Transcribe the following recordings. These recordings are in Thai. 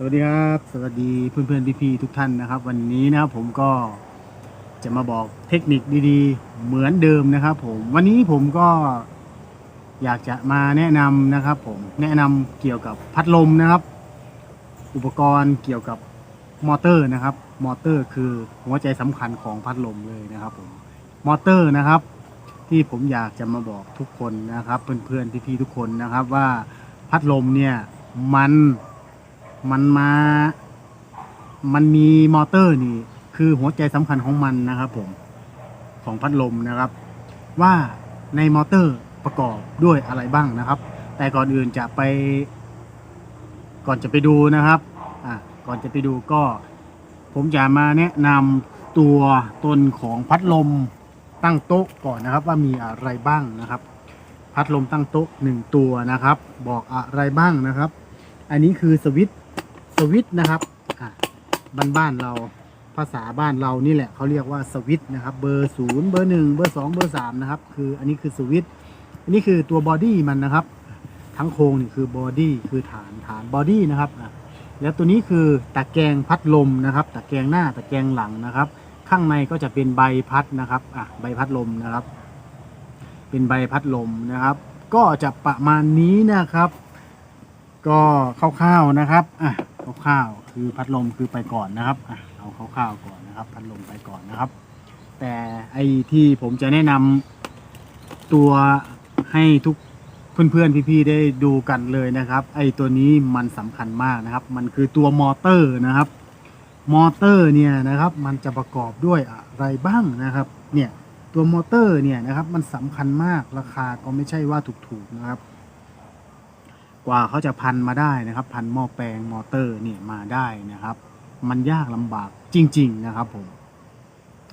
สวัสดีครับ สวัสดีเพื่อนๆพี่ๆทุกท่านนะครับ วันนี้นะครับผมก็จะมาบอกเทคนิคดีๆ เหมือนเดิมนะครับ ผมวันนี้ผมก็อยากจะมาแนะนำนะครับ ผมแนะนำเกี่ยวกับพัดลมนะครับ อุปกรณ์เกี่ยวกับมอเตอร์นะครับ มอเตอร์คือหัวใจสำคัญของพัดลมเลยนะครับ ผมมอเตอร์นะครับ ที่ผมอยากจะมาบอกทุกคนนะครับ เพื่อนๆพี่ๆทุกคนนะครับ ว่าพัดลมเนี่ยมัน มันมา มันมีมอเตอร์นี่ คือหัวใจสำคัญของมันนะครับผม ของพัดลมนะครับ ว่าในมอเตอร์ประกอบด้วยอะไรบ้างนะครับ แต่ก่อนอื่นจะไป ก่อนจะไปดูนะครับอะก่อนจะไปดูก็ ผมจะมาแนะนำตัวตนของพัดลมตั้งโต๊ะก่อนนะครับ ว่ามีอะไรบ้างนะครับ พัดลมตั้งโต๊ะหนึ่งตัวนะครับ บอกอะไรบ้างนะครับ อันนี้คือสวิตช์ สวิตนะครับบ้านบ้านเราภาษาบ้านเรานี่แหละเขาเรียกว่าสวิตนะครับ เบอร์ศูนย์เบอร์หนึ่งเบอร์สองเบอร์สามนะครับ คืออันนี้คือสวิตอันนี้คือตัวบอดี้มันนะครับ ทั้งโครงนี่คือบอดี้คือฐานฐานบอดี้นะครับแล้วตัวนี้คือตะแกรงพัดลมนะครับ ตะแกรงหน้าตะแกรงหลังนะครับ ข้างในก็จะเป็นใบพัดนะครับอะใบพัดลมนะครับ เป็นใบพัดลมนะครับ ก็จะประมาณนี้นะครับ ก็คร่าวๆนะครับอะ คร่าวๆคือพัดลมคือไปก่อนนะครับอะเอาคร่าวๆก่อนนะครับ พัดลมไปก่อนนะครับ แต่ไอที่ผมจะแนะนำตัวให้ทุกเพื่อนๆพี่ๆได้ดูกันเลยนะครับ ไอตัวนี้มันสำคัญมากนะครับ มันคือตัวมอเตอร์นะครับ มอเตอร์เนี่ยนะครับ มันจะประกอบด้วยอะไรบ้างนะครับ เนี่ยตัวมอเตอร์เนี่ยนะครับ มันสำคัญมากราคาก็ไม่ใช่ว่าถูกๆนะครับ กว่าเขาจะพันมาได้นะครับ พันหม้อแปลงมอเตอร์เนี่ยมาได้นะครับ มันยากลำบากจริง ๆ นะครับผม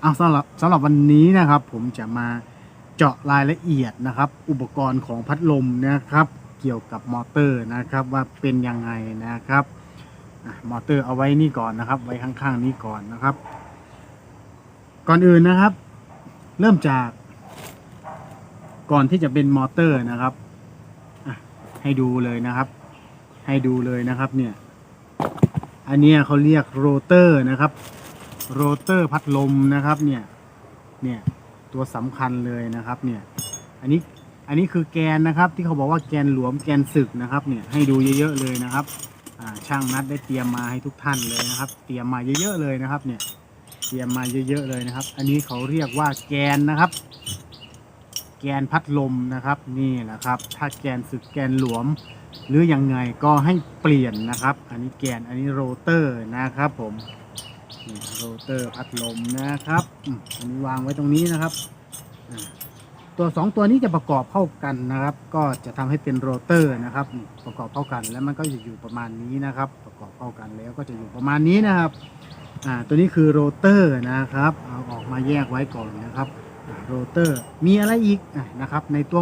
เอาสำหรับสำหรับวันนี้นะครับ ผมจะมาเจาะรายละเอียดนะครับ อุปกรณ์ของพัดลมนะครับ เกี่ยวกับมอเตอร์นะครับ ว่าเป็นยังไงนะครับมอเตอร์เอาไว้นี่ก่อนนะครับ ไว้ข้างๆนี้ก่อนนะครับ ก่อนอื่นนะครับ เริ่มจาก ก่อนที่จะเป็นมอเตอร์นะครับ ให้ดูเลยนะครับ ให้ดูเลยนะครับเนี่ย อันนี้เขาเรียกโรเตอร์นะครับ โรเตอร์พัดลมนะครับเนี่ย เนี่ยตัวสำคัญเลยนะครับเนี่ย อันนี้ อันนี้คือแกนนะครับ ที่เขาบอกว่าแกนหลวมแกนศึกนะครับ เนี่ยให้ดูเยอะๆเลยนะครับช่างนัดได้เตรียมมาให้ทุกท่านเลยนะครับ เตรียมมาเยอะๆเลยนะครับ เนี่ย เตรียมมาเยอะๆเลยนะครับ อันนี้เขาเรียกว่าแกนนะครับ กนพัดลมนะครับนี่แหละครับ ถ้าแกนสึกแกนหลวม หรืออยังไงก็ให้เปลี่ยนนะครับ อันนี้แกนอันนี้โรเตอร์นะครับผมนี่โรเตอร์พัดลมนะครับมันนี้วางไว้ตรงนี้นะครับตัวสองตัวนี้จะประกอบเข้ากันนะครับ ก็จะทำให้เป็นโรเตอร์นะครับ ประกอบเข้ากันแล้วมันก็จะอยู่ประมาณนี้นะครับ ประกอบเข้ากันแล้วก็จะอยู่ประมาณนี้นะครับอ่าตัวนี้คือโรเตอร์นะครับเอาออกมาแยกไว้ก่อนนะครับ โรเตอร์ มีอะไรอีกอะนะครับ ในตัว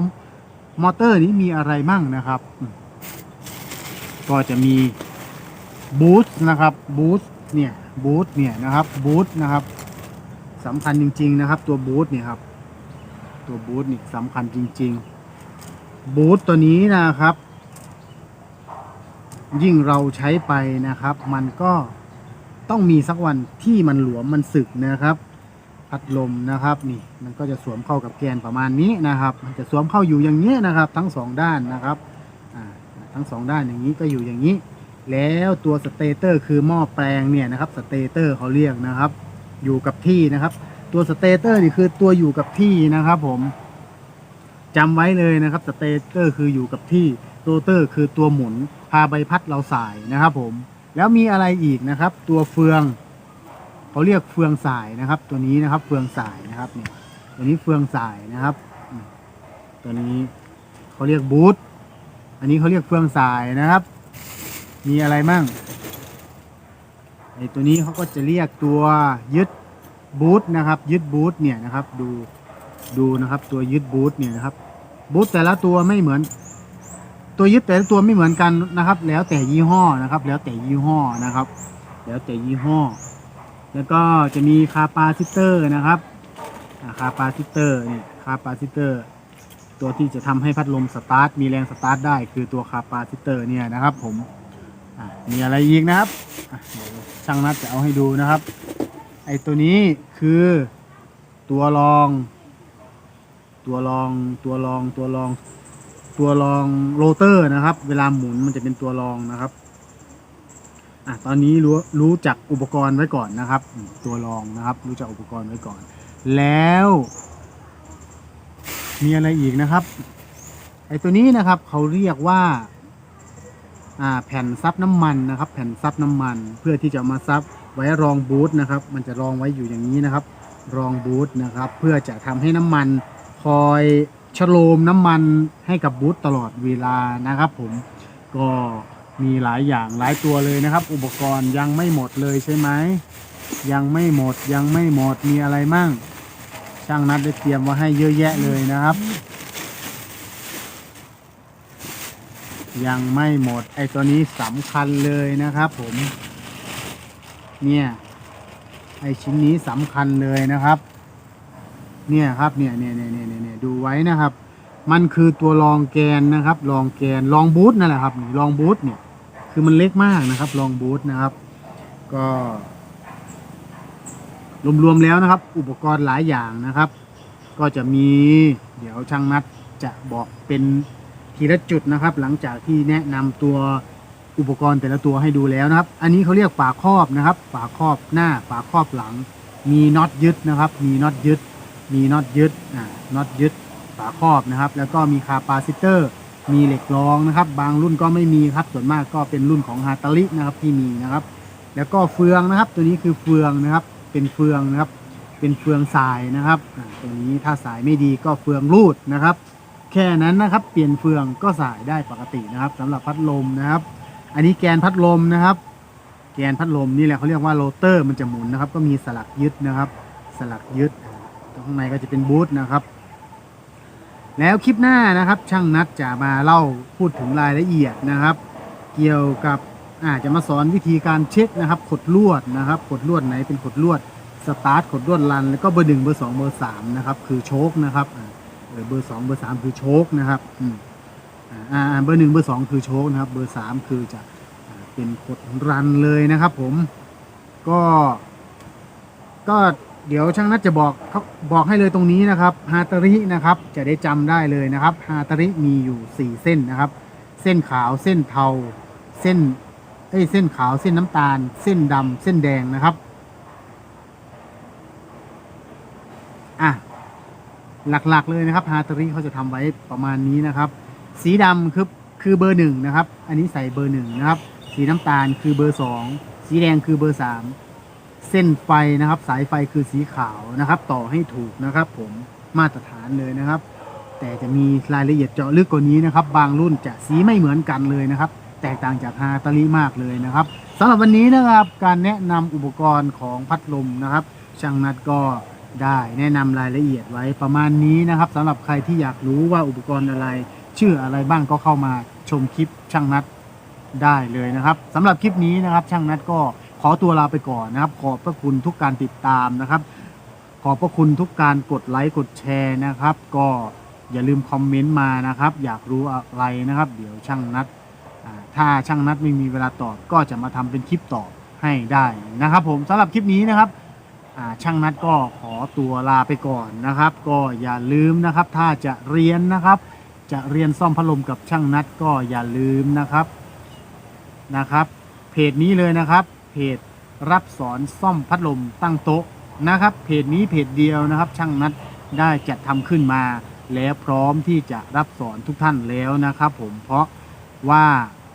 มอเตอร์นี้มีอะไรมั่งนะครับ ก็จะมีบูสต์นะครับบูสต์เนี่ยบูสต์เนี่ยนะครับบูสต์นะครับสำคัญจริง ๆ นะครับ ตัวบูสต์เนี่ยครับ ตัวบูสต์นี่สำคัญจริง ๆ บูสต์ตัวนี้นะครับ ยิ่งเราใช้ไปนะครับ มันก็ต้องมีสักวันที่มันหลวมมันสึกนะครับ พัดลมนะครับนี่มันก็จะสวมเข้ากับแกนประมาณนี้นะครับ มันจะสวมเข้าอยู่อย่างนี้นะครับ ทั้งสองด้านนะครับทั้งสองด้านอย่างนี้ก็อยู่อย่างนี้ แล้วตัวสเตเตอร์คือหม้อแปลงเนี่ยนะครับสเตเตอร์เขาเรียกนะครับ อยู่กับที่นะครับ ตัวสเตเตอร์นี่คือตัวอยู่กับที่นะครับ ผมจำไว้เลยนะครับสเตเตอร์คืออยู่กับที่โรเตอร์คือตัวหมุนพาใบพัดเราสายนะครับ ผมแล้วมีอะไรอีกนะครับ ตัวเฟือง เขาเรียกเฟืองสายนะครับ ตัวนี้นะครับ เฟืองสายนะครับเนี่ยตัวนี้เฟืองสายนะครับ ตัวนี้เขาเรียกบูทอันนี้เขาเรียกเฟืองสายนะครับ มีอะไรมั่งไอตัวนี้เขาก็จะเรียกตัวยึดบูทนะครับ ยึดบูทเนี่ยนะครับ ดูดูนะครับ ตัวยึดบูทเนี่ยนะครับบูทแต่ละตัวไม่เหมือน ตัวยึดแต่ละตัวไม่เหมือนกันนะครับ แล้วแต่ยี่ห้อนะครับ แล้วแต่ยี่ห้อนะครับ แล้วแต่ยี่ห้อ แล้วก็จะมีคาปาซิเตอร์นะครับคาปาซิเตอร์เนี่ยคาปาซิเตอร์ตัวที่จะทำให้พัดลมสตาร์ทมีแรงสตาร์ทได้คือตัวคาปาซิเตอร์เนี่ยนะครับผมมีอะไรอีกนะครับช่างนัดจะเอาให้ดูนะครับ ไอตัวนี้คือตัวรอง ตัวรองตัวรองตัวรองตัวรองโรเตอร์นะครับ เวลาหมุนมันจะเป็นตัวรองนะครับ อะตอนนี้รู้รู้จักอุปกรณ์ไว้ก่อนนะครับ ตัวรองนะครับ รู้จักอุปกรณ์ไว้ก่อน แล้ว มีอะไรอีกนะครับไอตัวนี้นะครับเขาเรียกว่าอ่าแผ่นซับน้ำมันนะครับ แผ่นซับน้ำมัน เพื่อที่จะมาซับไว้รองบูทนะครับ มันจะรองไว้อยู่อย่างนี้นะครับ รองบูทนะครับ เพื่อจะทำให้น้ำมันคอยชโลมน้ำมันให้กับบูทตลอดเวลานะครับ ผมก็ มีหลายอย่างหลายตัวเลยนะครับ อุปกรณ์ยังไม่หมดเลยใช่ไหมยังไม่หมดยังไม่หมดมีอะไรมั่ง ช่างนัดได้เตรียมไว้ให้เยอะแยะเลยนะครับ ยังไม่หมดไอตัวนี้สำคัญเลยนะครับ ผม เนี่ยไอชิ้นนี้สำคัญเลยนะครับ เนี่ยครับเนี่ยเนี่ยเนี่ยเนี่ยดูไว้นะครับ มันคือตัวรองแกนนะครับรองแกนรองบูทนั่นแหละครับรองบูทเนี่ยคือมันเล็กมากนะครับรองบูทนะครับ ก็รวมๆแล้วนะครับ อุปกรณ์หลายอย่างนะครับ ก็จะมีเดี๋ยวช่างนัดจะบอกเป็นทีละจุดนะครับ หลังจากที่แนะนำตัวอุปกรณ์แต่ละตัวให้ดูแล้วนะครับ อันนี้เขาเรียกฝาครอบนะครับ ฝาครอบหน้าฝาครอบหลัง มีน็อตยึดนะครับ มีน็อตยึด มีน็อตยึดอ่าน็อตยึด ฝาครอบนะครับ แล้วก็มีคาปาซิเตอร์ มีเหล็กรองนะครับ บางรุ่นก็ไม่มีครับ ส่วนมากก็เป็นรุ่นของฮาตาลินะครับที่มีนะครับ แล้วก็เฟืองนะครับ ตัวนี้คือเฟืองนะครับ เป็นเฟืองนะครับ เป็นเฟืองสายนะครับ ตัวนี้ถ้าสายไม่ดีก็เฟืองรูดนะครับ แค่นั้นนะครับ เปลี่ยนเฟืองก็สายได้ปกตินะครับสำหรับพัดลมนะครับ อันนี้แกนพัดลมนะครับ แกนพัดลมนี่แหละเขาเรียกว่าโรเตอร์มันจะหมุนนะครับ ก็มีสลักยึดนะครับ สลักยึดข้างในก็จะเป็นบูทนะครับ แล้วคลิปหน้านะครับช่างนัดจะมาเล่าพูดถึงรายละเอียดนะครับ เกี่ยวกับอาจะมาสอนวิธีการเช็คนะครับขดลวดนะครับขดลวดไหนเป็นขดลวดสตาร์ทขดลวดรัน แล้วก็เบอร์หนึ่งเบอร์สองเบอร์สามนะครับคือโชคนะครับเบอร์สองเบอร์สามคือโชคนะครับอืมอ่าเบอร์หนึ่งเบอร์สองคือโชคนะครับ เบอร์สามคือจะเป็นขดรันเลยนะครับ ผมก็ก็ เดี๋ยวช่างนัดจะบอกเขาบอกให้เลยตรงนี้นะครับฮาตารินะครับ จะได้จำได้เลยนะครับฮาตาริมีอยู่สี่เส้นนะครับ เส้นขาวเส้นเทา เส้นเอ้ยเส้นขาวเส้นน้ำตาล เส้นดำเส้นแดงนะครับอะหลักๆเลยนะครับฮาตาริเขาจะทำไว้ประมาณนี้นะครับ สีดำคือคือเบอร์หนึ่งนะครับ อันนี้ใส่เบอร์หนึ่งนะครับ สีน้ำตาลคือเบอร์สองสีแดงคือเบอร์สาม เส้นไฟนะครับ สายไฟคือสีขาวนะครับ ต่อให้ถูกนะครับ ผมมาตรฐานเลยนะครับ แต่จะมีรายละเอียดเจาะลึกกว่านี้นะครับ บางรุ่นจะสีไม่เหมือนกันเลยนะครับ แตกต่างจากฮาตาลิมากเลยนะครับสำหรับวันนี้นะครับการแนะนำอุปกรณ์ของพัดลมนะครับช่างนัดก็ได้แนะนำรายละเอียดไว้ประมาณนี้นะครับสำหรับใครที่อยากรู้ว่าอุปกรณ์อะไร ชื่ออะไรบ้างก็เข้ามาชมคลิปช่างนัดได้เลยนะครับสำหรับคลิปนี้นะครับ ช่างนัดก็ ขอตัวลาไปก่อนนะครับ ขอบพระคุณทุกการติดตามนะครับ ขอบพระคุณทุกการกดไลค์กดแชร์นะครับ ก็อย่าลืมคอมเมนต์มานะครับ อยากรู้อะไรนะครับ เดี๋ยวช่างนัดถ้าช่างนัดไม่มีเวลาตอบก็จะมาทำเป็นคลิปตอบให้ได้นะครับ ผมสำหรับคลิปนี้นะครับช่างนัดก็ขอตัวลาไปก่อนนะครับ ก็อย่าลืมนะครับ ถ้าจะเรียนนะครับ จะเรียนซ่อมพัดลมกับช่างนัดก็อย่าลืมนะครับนะครับ เพจนี้เลยนะครับ เพจรับสอนซ่อมพัดลมตั้งโต๊ะนะครับ เพจนี้เพจเดียวนะครับ ช่างนัดได้จัดทำขึ้นมา แล้วพร้อมที่จะรับสอนทุกท่านแล้วนะครับ ผมเพราะว่า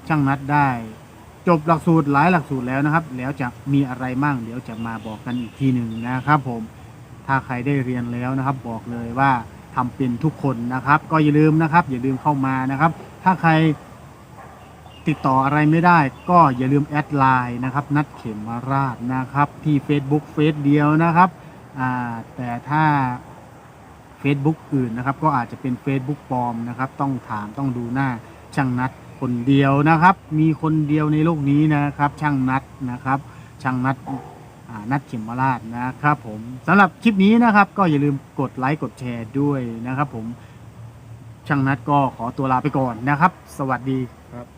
ช่างนัดได้ จบหลักสูตรหลายหลักสูตรแล้วนะครับ แล้วจะมีอะไรมั่งเดี๋ยวจะมาบอกกันอีกทีหนึ่งนะครับ ผมถ้าใครได้เรียนแล้วนะครับ บอกเลยว่าทำเป็นทุกคนนะครับ ก็อย่าลืมนะครับ อย่าลืมเข้ามานะครับ ถ้าใคร ติดต่ออะไรไม่ได้ ก็อย่าลืมแอดไลน์นะครับ นัดเข็มมาราชนะครับ ที่ Facebook เฟซเดียวนะครับแต่ถ้า Facebook อื่นนะครับ ก็อาจจะเป็น Facebook ปลอมนะครับ ต้องถามต้องดูหน้าช่างนัดคนเดียวนะครับ มีคนเดียวในโลกนี้นะครับ ช่างนัดนะครับ ช่างนัดนัดเข็มมาราชนะครับ ผมสำหรับคลิปนี้นะครับ ก็อย่าลืมกดไลค์กดแชร์ด้วยนะครับ ผมช่างนัดก็ขอตัวลาไปก่อนนะครับ สวัสดีครับ